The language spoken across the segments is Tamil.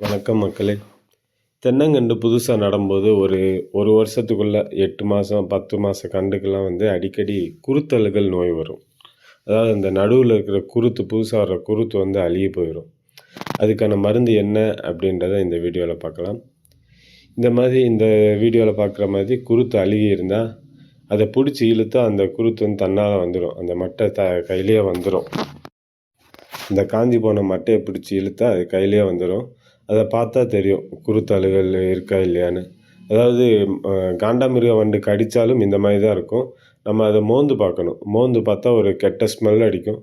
வணக்கம் மக்களே. தென்னங்கன்று புதுசாக நடும்போது ஒரு ஒரு வருஷத்துக்குள்ளே எட்டு மாதம் பத்து மாத கன்றுக்கெல்லாம் வந்து அடிக்கடி குருத்தழுகல் நோய் வரும். அதாவது இந்த நடுவில் இருக்கிற குருத்து புதுசாக வர குருத்து வந்து அழுகி போயிடும் அதுக்கான மருந்து என்ன அப்படின்றத இந்த வீடியோவில் பார்க்கலாம். இந்த மாதிரி இந்த வீடியோவில் பார்க்குற மாதிரி குருத்து அழுகி இருந்தால் அதை பிடிச்சி இழுத்தால் அந்த குருத்து வந்து தன்னால் வந்துடும் அந்த மட்டை த கையிலேயே வந்துடும் இந்த காஞ்சி போன மட்டையை பிடிச்சி இழுத்தா அது கையிலேயே வந்துடும் அதை பார்த்தா தெரியும் குருத்தாளுகள் இருக்கா இல்லையான்னு. அதாவது காண்டாமிருக வண்டு கடித்தாலும் இந்த மாதிரி தான் இருக்கும். நம்ம அதை மோந்து பார்க்கணும். மோந்து பார்த்தா ஒரு கெட்ட ஸ்மெல் அடிக்கும்.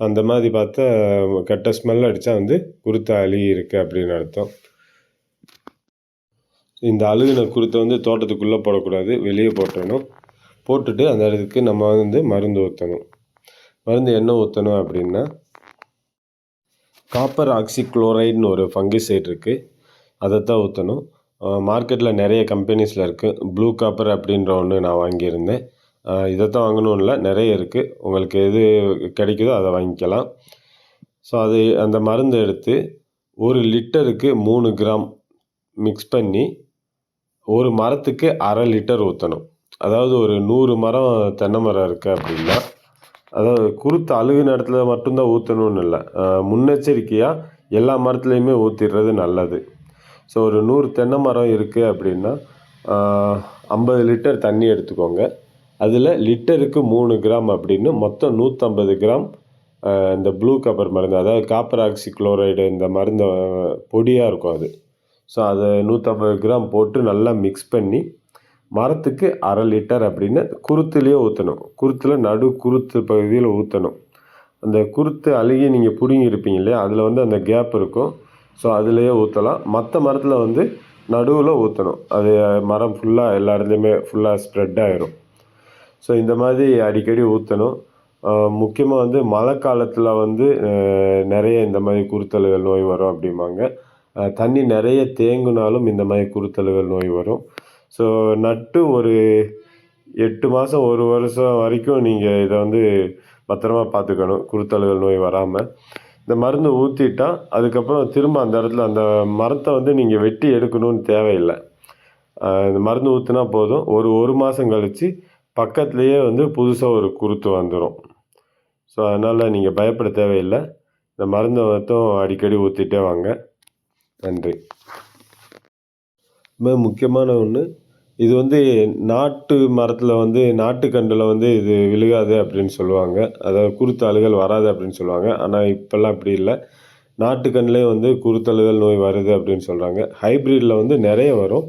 அந்த மாதிரி பார்த்தா கெட்ட ஸ்மெல் அடித்தா வந்து குருத்த இருக்குது அப்படின்னு அர்த்தம். இந்த அழுகின குருத்தை வந்து தோட்டத்துக்குள்ளே போடக்கூடாது. வெளியே போட்டணும். போட்டுட்டு அந்த இடத்துக்கு நம்ம வந்து மருந்து ஊற்றணும் மருந்து என்ன ஊற்றணும் அப்படின்னா காப்பர் ஆக்சிக்ளோரைடுன்னு ஒரு ஃபங்கிசைட் இருக்குது அதை தான் ஊற்றணும் மார்க்கெட்டில் நிறைய கம்பெனிஸில் இருக்குது ப்ளூ காப்பர் அப்படின்ற ஒன்று நான் வாங்கியிருந்தேன். இதை தான் வாங்கணும்னு இல்லை நிறைய இருக்குது உங்களுக்கு எது கிடைக்குதோ அதை வாங்கிக்கலாம். ஸோ அது அந்த மருந்து எடுத்து ஒரு லிட்டருக்கு மூணு கிராம் மிக்ஸ் பண்ணி ஒரு மரத்துக்கு அரை லிட்டர் ஊற்றணும் அதாவது ஒரு நூறு மரம் தென்னை மரம் இருக்குது அப்படின்னா அதாவது குருத்து அழுகின இடத்துல மட்டும்தான் ஊற்றணும்னு இல்லை. முன்னெச்சரிக்கையாக எல்லா மரத்துலேயுமே ஊற்றிடுறது நல்லது. ஸோ ஒரு நூறு தென்னை மரம் இருக்குது அப்படின்னா ஐம்பது லிட்டர் தண்ணி எடுத்துக்கோங்க. அதில் லிட்டருக்கு மூணு கிராம் அப்படின்னு மொத்தம் நூற்றம்பது கிராம் இந்த ப்ளூ கப்பர் மருந்து அதாவது காப்பர் ஆக்சி குளோரைடு இந்த மருந்து பொடியாக இருக்கும் அது. ஸோ அதை நூற்றம்பது கிராம் போட்டு நல்லா மிக்ஸ் பண்ணி மரத்துக்கு அரை லிட்டர் அப்படின்னு குருத்துலேயே ஊற்றணும் குருத்தில் நடு குருத்து பகுதியில் ஊற்றணும் அந்த குருத்து அழுகி நீங்கள் பிடுங்கியிருப்பீங்க இல்லையா? அதில் வந்து அந்த கேப் இருக்கும். ஸோ அதுலேயே ஊற்றலாம் மற்ற மரத்தில் வந்து நடுவில் ஊற்றணும் அது மரம் ஃபுல்லாக எல்லா இடத்துலையுமே ஃபுல்லாக ஸ்ப்ரெட் ஆகிரும் ஸோ இந்த மாதிரி அடிக்கடி ஊற்றணும் முக்கியமாக வந்து மழை காலத்தில் வந்து நிறைய இந்த மாதிரி குருத்தழுகல் நோய் வரும் அப்படிம்பாங்க. தண்ணி நிறைய தேங்குனாலும் இந்த மாதிரி குருத்தழுகல் நோய் வரும். ஸோ நட்டு ஒரு எட்டு மாதம் ஒரு வருஷம் வரைக்கும் நீங்கள் இதை வந்து பத்திரமா பார்த்துக்கணும் குருத்தழுகல் நோய் வராமல் இந்த மருந்து ஊற்றிட்டா அதுக்கப்புறம் திரும்ப அந்த இடத்துல அந்த மரத்தை வந்து நீங்கள் வெட்டி எடுக்கணும்னு தேவையில்லை. இந்த மருந்து ஊற்றினா போதும். ஒரு ஒரு மாதம் கழித்து பக்கத்துலேயே வந்து புதுசாக ஒரு குருத்து வந்துடும் ஸோ அதனால் நீங்கள் பயப்பட தேவையில்லை. இந்த மருந்தை மட்டும் அடிக்கடி ஊற்றிட்டே வாங்க. நன்றி. மிக முக்கியமான ஒன்று இது வந்து நாட்டு மரத்தில் வந்து நாட்டுக்கன்றில் வந்து இது விழுகாது அப்படின்னு சொல்லுவாங்க. அதாவது குருத்தழுகல் வராது அப்படின்னு சொல்லுவாங்க. ஆனால் இப்போல்லாம் அப்படி இல்லை. நாட்டுக்கண்ணிலே வந்து குருத்தழுகல் நோய் வருது அப்படின்னு சொல்கிறாங்க ஹைப்ரிட்டில் வந்து நிறைய வரும்.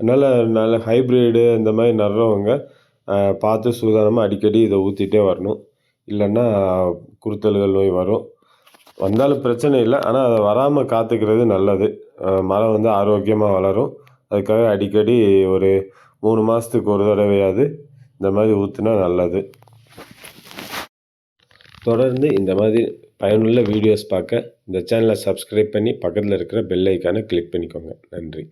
அதனால் நல்ல ஹைப்ரிடு இந்த மாதிரி நடுறவங்க பார்த்து சூதானமாக அடிக்கடி இதை ஊற்றிட்டே வரணும். இல்லைன்னா குருத்தழுகல் நோய் வரும். வந்தாலும் பிரச்சனை இல்லை. ஆனால் அதை வராமல் காத்துக்கிறது நல்லது. மரம் வந்து ஆரோக்கியமாக வளரும். அதுக்காக அடிக்கடி ஒரு மூணு மாதத்துக்கு ஒரு தடவையாவது இந்த மாதிரி ஊற்றுனா நல்லது. தொடர்ந்து இந்த மாதிரி பயனுள்ள வீடியோஸ் பார்க்க இந்த சேனலை சப்ஸ்கிரைப் பண்ணி பக்கத்தில் இருக்கிற பெல் ஐக்கானை கிளிக் பண்ணிக்கோங்க. நன்றி.